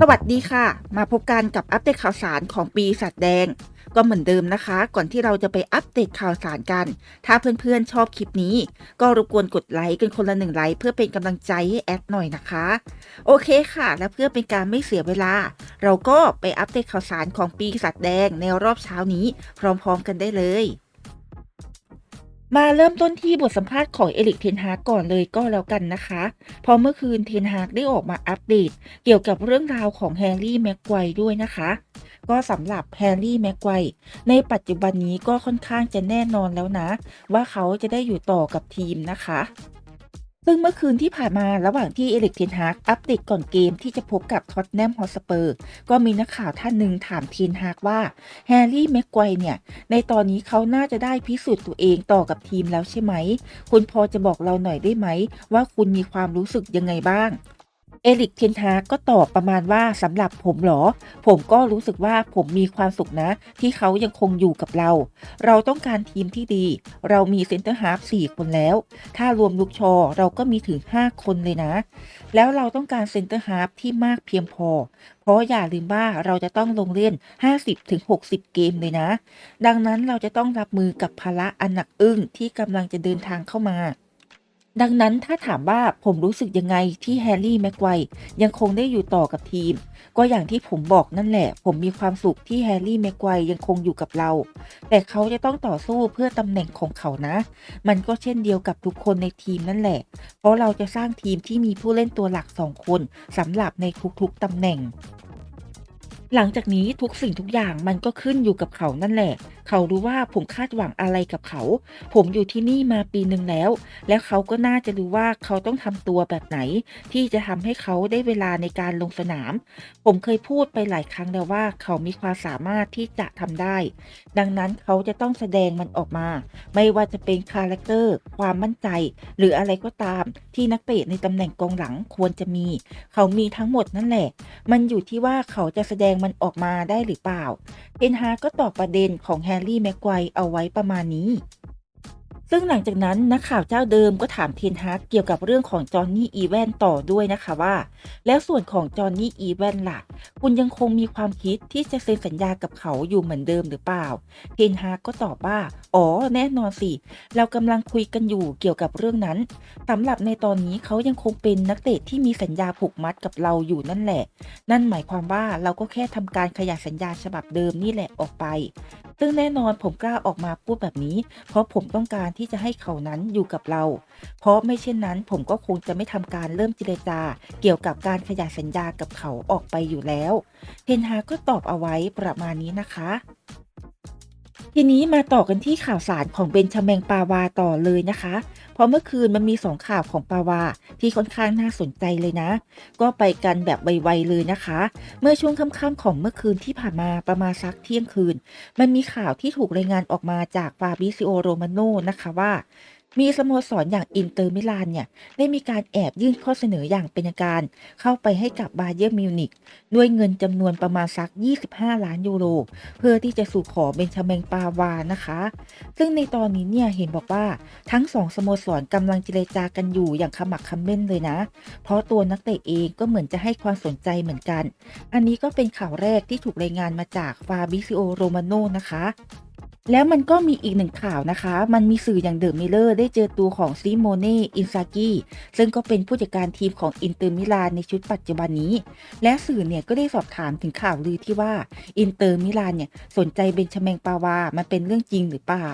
สวัสดีค่ะ มาพบกันกับอัปเดตข่าวสารของปีสัตว์แดง ก็เหมือนเดิมนะคะ ก่อนที่เราจะไปอัปเดตข่าวสารกัน ถ้าเพื่อนๆชอบคลิปนี้ ก็รบกวนกดไลค์กันคนละหนึ่งไลค์เพื่อเป็นกำลังใจให้แอดหน่อยนะคะ โอเคค่ะ และเพื่อเป็นการไม่เสียเวลา เราก็ไปอัปเดตข่าวสารของปีสัตว์แดงในรอบเช้านี้ พร้อมๆกันได้เลย มาเริ่มต้นที่บทสัมภาษณ์ของเอริกเทนฮากก่อนเลยก็แล้วกันนะคะเพราะเมื่อคืนเทนฮากได้ออกมาอัปเดต เกี่ยวกับเรื่องราวของแฮร์รี่แม็กไกวด้วยนะคะ ก็สำหรับแฮร์รี่แม็กไกวในปัจจุบันนี้ก็ค่อนข้างจะแน่นอนแล้วนะ ว่าเขาจะได้อยู่ต่อกับทีมนะคะ ซึ่งเมื่อคืนที่ผ่านมาระหว่างที่เอลิกเทนฮากอัปเดตก่อนเกมที่จะพบกับท็อตแนมฮอสเปอร์ ก็มีนักข่าวท่านหนึ่งถามเทนฮากว่าแฮร์รี่แม็กไกว์เนี่ย ในตอนนี้เขาน่าจะได้พิสูจน์ตัวเองต่อกับทีมแล้วใช่ไหม คุณพอจะบอกเราหน่อยได้ไหม ว่าคุณมีความรู้สึกยังไงบ้าง เอริกเทนฮากก็ตอบประมาณว่าสำหรับผมหรอ ผมก็รู้สึกว่าผมมีความสุขนะ ที่เขายังคงอยู่กับเรา เราต้องการทีมที่ดี เรามีเซนเตอร์ฮาร์ฟ4คนแล้ว ถ้ารวมลูกชอเราก็มีถึง 5 คนเลยนะ แล้วเราต้องการเซนเตอร์ฮาร์ฟที่มากเพียงพอ เพราะอย่าลืมว่าเราจะต้องลงเล่น 50-60 เกมเลยนะ ดังนั้นเราจะต้องรับมือกับภาระอันหนักอึ้งที่กำลังจะเดินทางเข้ามา ดังนั้นถ้าถามว่าผมรู้สึกยังไงที่แฮร์รี่แม็กไกวยังคงได้อยู่ต่อกับทีม ก็อย่างที่ผมบอกนั่นแหละ ผมมีความสุขที่แฮร์รี่แม็กไกวยังคงอยู่กับเรา แต่เขาจะต้องต่อสู้เพื่อตำแหน่งของเขานะ มันก็เช่นเดียวกับทุกคนในทีมนั่นแหละ เพราะเราจะสร้างทีมที่มีผู้เล่นตัวหลักสองคนสำหรับในทุกๆตำแหน่งหลังจากนี้ทุกสิ่งทุกอย่างมันก็ขึ้นอยู่กับเขานั่นแหละ เขารู้ว่าผมคาดหวังอะไรกับเขา ผมอยู่ที่นี่มาปีหนึ่งแล้ว แล้วเขาก็น่าจะรู้ว่าเขาต้องทำตัวแบบไหน ที่จะทำให้เขาได้เวลาในการลงสนาม ผมเคยพูดไปหลายครั้งแล้วว่าเขามีความสามารถที่จะทำได้ ดังนั้นเขาจะต้องแสดงมันออกมา ไม่ว่าจะเป็นคาแรคเตอร์ ความมั่นใจ หรืออะไรก็ตาม ที่นักเตะในตำแหน่งกองหลังควรจะมี เขามีทั้งหมดนั่นแหละ มันอยู่ที่ว่าเขาจะแสดงมันออกมาได้หรือเปล่าเทนฮากก็ตอบประเด็นของแฮร์รี่แม็กไกวเอาไว้ประมาณนี้ ซึ่งหลังจากนั้นนักข่าวเจ้าเดิมก็ถามเทนฮากเกี่ยวกับเรื่องของจอห์นนี่อีแวนต่อด้วยนะคะว่า แล้วส่วนของจอห์นนี่อีแวนล่ะ คุณยังคงมีความคิดที่จะเซ็นสัญญากับเขาอยู่เหมือนเดิมหรือเปล่าเทนฮากก็ตอบว่า อ๋อ แน่นอนสิ เรากำลังคุยกันอยู่เกี่ยวกับเรื่องนั้นสำหรับในตอนนี้เขายังคงเป็นนักเตะที่มีสัญญาผูกมัดกับเราอยู่นั่นแหละ นั่นหมายความว่าเราก็แค่ทำการขยายสัญญาฉบับเดิมนี่แหละออกไป ซึ่งแน่นอนผมกล้าออกมาพูดแบบนี้ เพราะผมต้องการที่จะให้เขานั้นอยู่กับเรา เพราะไม่เช่นนั้นผมก็คงจะไม่ทำการเริ่มเจรจา เกี่ยวกับการขยายสัญญากับเขาออกไปอยู่แล้วเทนฮากก็ตอบเอาไว้ประมาณนี้นะคะทีนี้มาต่อกันที่ข่าวสารของเบนชาแมงปาวาต่อเลยนะคะ เพราะเมื่อคืนมันมีสองข่าวของปาวาที่ค่อนข้างน่าสนใจเลยนะ ก็ไปกันแบบไวๆเลยนะคะ เมื่อช่วงค่ำๆของเมื่อคืนที่ผ่านมาประมาณสักเที่ยงคืน มันมีข่าวที่ถูกรายงานออกมาจากฟาบิซิโอโรมาโนนะคะว่า มีสโมสรอย่างอินเตอร์มิลานเนี่ยได้มีการแอบยื่นข้อเสนออย่างเป็นการ เข้าไปให้กับบาเย r n มิวนิกด้วยเงินจำนวนประมาณสัก 25 ล้านยูโร เพื่อที่จะสู่ขอเบนชาเมงปาวานะคะ ซึ่งในตอนนี้เนี่ยเห็นบอกว่าทั้งสองสโมสรกำลังเจรจากันอยู่อย่างขมักขม้นเลยนะ เพราะตัวนักเตะเองก็เหมือนจะให้ความสนใจเหมือนกัน อันนี้ก็เป็นข่าวแรกที่ถูกรายงานมาจากฟาบิซิโอโรมาโนนะคะ แล้วมันก็มีอีกหนึ่งข่าวนะคะ มันมีสื่ออย่างเดอะมิลเลอร์ได้เจอตัวของซิโมเน่ อินซากิซึ่งก็เป็นผู้จัดการทีมของอินเตอร์มิลานในชุดปัจจุบันนี้ และสื่อเนี่ยก็ได้สอบถามถึงข่าวลือที่ว่าอินเตอร์มิลานเนี่ยสนใจเบนชาเมงปาวา มันเป็นเรื่องจริงหรือเปล่า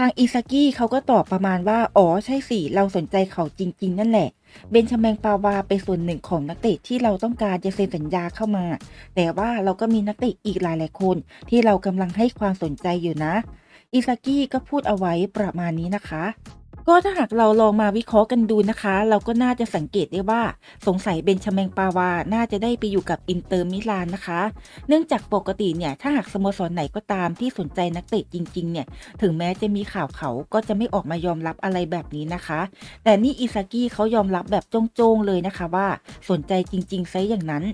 ทางอิซากิเขาก็ตอบประมาณว่า อ๋อใช่สิ เราสนใจเขาจริง ๆ นั่นแหละ เบนชาแมงปาวาเป็นส่วนหนึ่งของนักเตะที่เราต้องการจะเซ็นสัญญาเข้ามา แต่ว่าเราก็มีนักเตะอีกหลายหลายคน ที่เรากำลังให้ความสนใจอยู่นะ อิซากิก็พูดเอาไว้ประมาณนี้นะคะ ก็ถ้าหากเราลองมาวิเคราะห์กันดูนะคะ เราก็น่าจะสังเกตได้ว่าสงสัยเบนชาแมงปาวา น่าจะได้ไปอยู่กับอินเตอร์มิลานนะคะ เนื่องจากปกติเนี่ย ถ้าหากสโมสรไหนก็ตามที่สนใจนักเตะจริงๆเนี่ย ถึงแม้จะมีข่าวเขาก็จะไม่ออกมายอมรับอะไรแบบนี้นะคะ แต่นี่อิซากิเขายอมรับแบบโจ้งๆเลยนะคะว่าสนใจจริงๆไซอย่างนั้น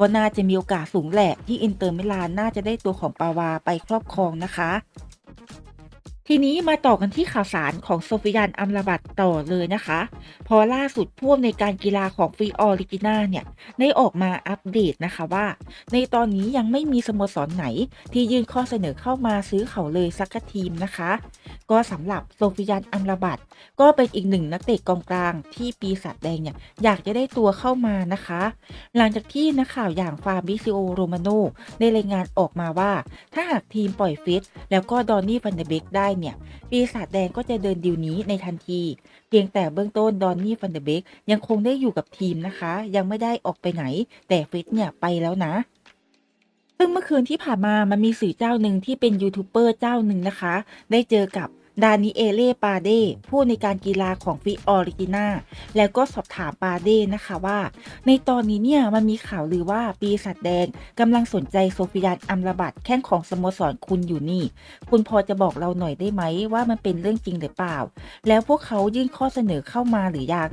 ก็น่าจะมีโอกาสสูงแหละที่อินเตอร์มิลานน่าจะได้ตัวของปาวาไปครอบครองนะคะ ทีนี้มาต่อกันที่ข่าวสารของโซฟิยันอัมราบัตต่อเลยนะคะ พอล่าสุดผู้อำนการกีฬาของฟีออริจินาเนี่ยได้ออกมาอัปเดตนะคะว่า ในตอนนี้ยังไม่มีสโมสรไหน ที่ยื่นข้อเสนอเข้ามาซื้อเขาเลยสักทีมนะคะ ก็สำหรับโซฟิยันอัมราบัตก็เป็นอีกหนึ่งนักเตะกองกลางที่ปีศาจแดงเนี่ยอยากจะได้ตัวเข้ามานะคะ หลังจากที่นักข่าวอย่างฟาบิซิโอโรมาโนได้รายงานออกมาว่า ถ้าหากทีมปล่อยฟิตแล้วก็ดอนนี่ฟันเดเบกได้เนี่ยปีศาจแดงก็จะเดินดิวนี้ในทันที เพียงแต่เบื้องต้นดอนนี่ฟันเดเบกยังคงได้อยู่กับทีมนะคะ ยังไม่ได้ออกไปไหน แต่ฟิตเนี่ยไปแล้วนะซึ่งเมื่อคืนที่ผ่านมามันมีสื่อเจ้าหนึ่งที่เป็นยูทูบเบอร์เจ้าหนึ่งนะคะ ได้เจอกับ ดานิเอเล่ปาเดผู้ในการกีฬาของฟิออริจินาแล้วก็สอบถามปาเดนะคะว่า ในตอนนี้เนี่ยมันมีข่าวหรือว่าปีศาจแดงกำลังสนใจโซฟิยานอัมรบัตแข้งของสโมสรคุณอยู่นี่ คุณพอจะบอกเราหน่อยได้ไหมว่ามันเป็นเรื่องจริงหรือเปล่า แล้วพวกเขายื่นข้อเสนอเข้ามาหรือยัง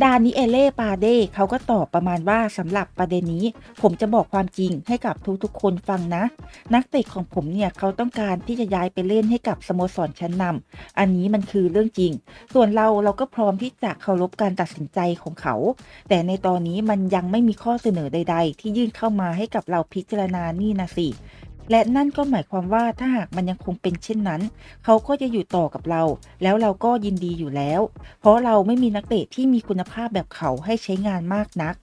ดานิเอเล่ปาเดเขาก็ตอบประมาณว่าสำหรับประเด็นนี้ ผมจะบอกความจริงให้กับทุกๆ คนฟังนะ นักเตะของผมเนี่ยเขาต้องการที่จะย้ายไปเล่นให้กับสโมสรชั้นนำอันนี้มันคือเรื่องจริง ส่วนเราเราก็พร้อมที่จะเคารพการตัดสินใจของเขา แต่ในตอนนี้มันยังไม่มีข้อเสนอใด ๆ ที่ยื่นเข้ามาให้กับเราพิจารณานี่นะสิ และนั่นก็หมายความว่าถ้าหากมันยังคงเป็นเช่นนั้น เขาก็จะอยู่ต่อกับเรา แล้วเราก็ยินดีอยู่แล้ว เพราะเราไม่มีนักเตะที่มีคุณภาพแบบเขาให้ใช้งานมากนัก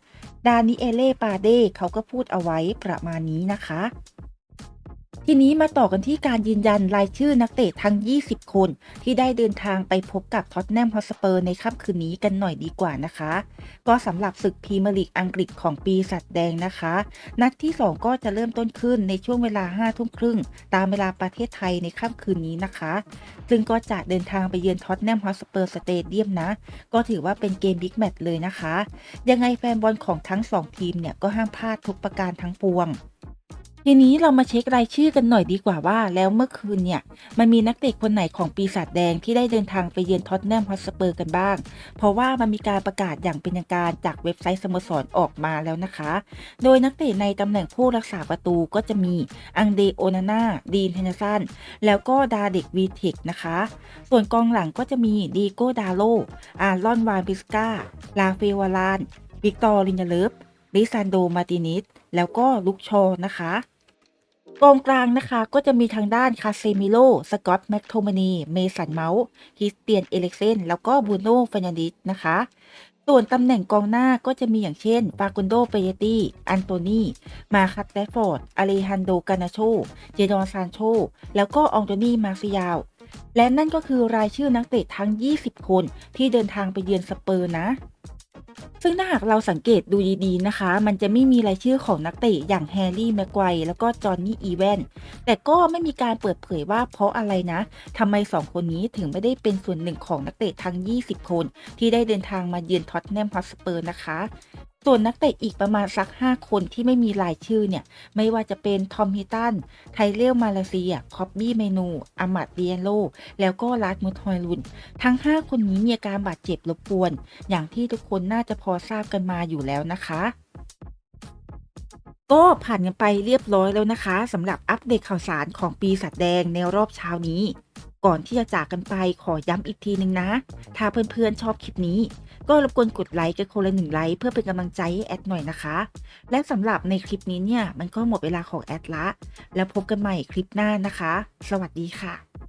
ดานิเอเล่ปาเด้เขาก็พูดเอาไว้ประมาณนี้นะคะ ทีนี้มาต่อกันที่การยืนยันรายชื่อนักเตะทั้ง 20 คน ที่ได้เดินทางไปพบกับท็อตแนมฮอสเปอร์ในค่ำคืนนี้กันหน่อยดีกว่านะคะ ก็สำหรับศึกพรีเมียร์ลีกอังกฤษของปีสัตว์แดงนะคะ นัดที่ 2 ก็จะเริ่มต้นขึ้นในช่วงเวลา5ทุ่มครึ่ง ตามเวลาประเทศไทยในค่ำคืนนี้นะคะ ซึ่งก็จะเดินทางไปเยือนท็อตแนมฮอสเปอร์สเตเดียมนะ ก็ถือว่าเป็นเกมบิ๊กแมตช์เลยนะคะ ยังไงแฟนบอลของทั้ง 2 ทีมเนี่ยก็ห้ามพลาดทุกประการทั้งปวง ทีนี้เรามาเช็ครายชื่อกันหน่อยดีกว่าว่าแล้วเมื่อคืนเนี่ย มันมีนักเตะคนไหนของปีศาจแดงที่ได้เดินทางไปเยือนท็อตแนมฮอตสเปอร์กันบ้าง เพราะว่ามันมีการประกาศอย่างเป็นทางการจากเว็บไซต์สโมสรออกมาแล้วนะคะ โดยนักเตะในตำแหน่งผู้รักษาประตูก็จะมีอังเดโอนาน่าดีนเทนสันแล้วก็ดาเด็กวีเทคนะคะ ส่วนกองหลังก็จะมีดีโกดาโลอารอนวานปิสกาลาเฟวารานวิกตอร์ลินเยเลฟลิซานโดมาตินิสแล้วก็ลุกชอนะคะ กองกลางนะคะก็จะมีทางด้านคาเซมิโล สกอตต์แมคโทมานี เมสันเมาส์คริสเตียน เอเล็กเซน แล้วก็บูโน่ฟ e น a ดิสนะคะ ส่วนตำแหน่งกองหน้าก็จะมีอย่างเช่นฟากุนโดเปเยตี้ อันโตนี มาคัตแตฟอร์ด อเลฮันโดกานาโช เจดอนซานโช แล้วก็อองโตนีมาซิยาว และนั่นก็คือรายชื่อนักเตะทั้ง 20 คนที่เดินทางไปเยือนสเปอร์นะ ซึ่งถ้าหากเราสังเกตดูดีๆนะคะ มันจะไม่มีรายชื่อของนักเตะอย่างแฮร์รี่แม็กไกวแล้วก็จอห์นนี่อีแวนแต่ก็ไม่มีการเปิดเผยว่าเพราะอะไรนะทำไมสองคนนี้ถึงไม่ได้เป็นส่วนหนึ่งของนักเตะทั้ง 20 คน ที่ได้เดินทางมาเยือนท็อตแนมฮอตสเปอร์นะคะ ส่วนนักเตะอีกประมาณสัก 5 คนที่ไม่มีรายชื่อเนี่ย ไม่ว่าจะเป็นทอมฮิตัน ไทเลลมาเลเซีย คอบบี้เมนูอามัดเดียโล แล้วก็ลัดมุทอยลุน ทั้ง 5 คนนี้มีอาการบาดเจ็บรบกวน อย่างที่ทุกคนน่าจะพอทราบกันมาอยู่แล้วนะคะก็ผ่านกันไปเรียบร้อยแล้วนะคะสำหรับอัปเดตข่าวสารของปีศาจแดงในรอบเช้านี้ ก่อนที่จะจากกันไปขอย้ำอีกทีหนึ่งนะ ถ้าเพื่อนๆชอบคลิปนี้ ก็รบกวนกดไลค์กันคนละหนึ่งไลค์เพื่อเป็นกำลังใจให้แอดหน่อยนะคะ และสำหรับในคลิปนี้เนี่ยมันก็หมดเวลาของแอดละ แล้วพบกันใหม่คลิปหน้านะคะ สวัสดีค่ะ